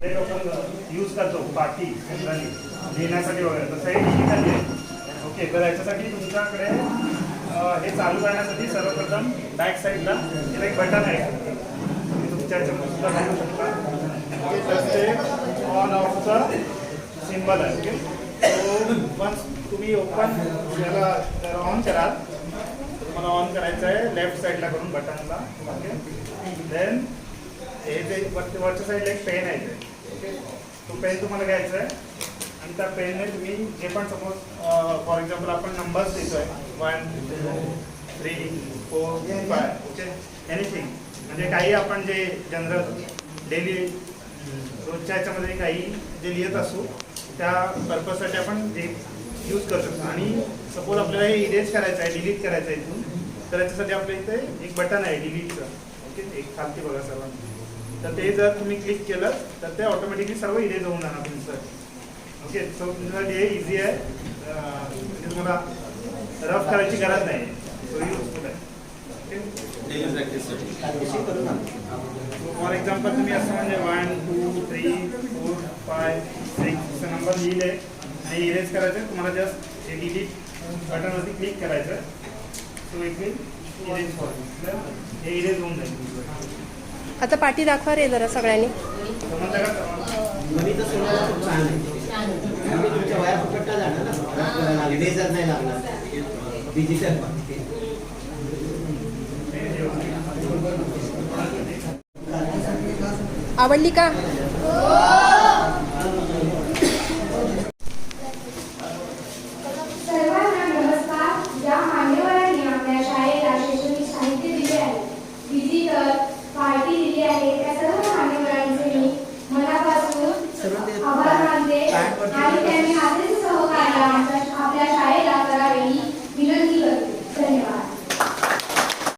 ते आपण यूज करतो पाटी लिहिण्यासाठी वगैरे. तसं हे डिजिटल आहे. ओके तर याच्यासाठी तुमच्याकडे हे चालू करण्यासाठी सर्वप्रथम बॅक साईडला तिला एक बटन आहे. तुमच्या याच्यामध्ये सुद्धा घालू शकता. ते ऑन ऑफचं सिम्बल आहे ओके सो वन्स तुम्ही ओपन याला ऑन कराल तुम्हाला ऑन करायचं आहे लेफ्ट साईडला करून बटनला ओके देन हे जे वरच्या वरच्या साईडला एक पेन आहे. ओके तो पेन तुम्हाला घ्यायचा आहे. आणि त्या पेनने तुम्ही जे पण सपोज फॉर एक्झाम्पल आपण नंबर्स देतोय. One two three four five okay anything म्हणजे काही आपण जे जनरल डेली रोजच्या याच्यामध्ये काही जे लिहित असू त्या पर्पजसाठी आपण ते यूज करू शकतो. आणि सपोज आपल्याला हे इरेज करायचं आहे डिलीट करायचं आहे इथून तर याच्यासाठी आपल्या इथे एक बटन आहे डिलीटचं एक खालती बघा सर्वांना तर ते जर तुम्ही क्लिक केलं तर ते ऑटोमॅटिकली सर्व इरेज होऊन जाणार तुमचं ओके सो तुमच्यासाठी हे इझी आहे. म्हणजे तुम्हाला रफ करायची गरज नाही. सो युजफुल आहे फॉर एक्झाम्पल तुम्ही असं म्हणजे one two three four five six number लिहिले आणि इरेज करायचे. तुम्हाला जस्ट हे डिलीट बटनवरती क्लिक करायचं. सो इट विल आता पाठी दाखवा रे जरा सगळ्यांनी. आवडली का? Obrigada.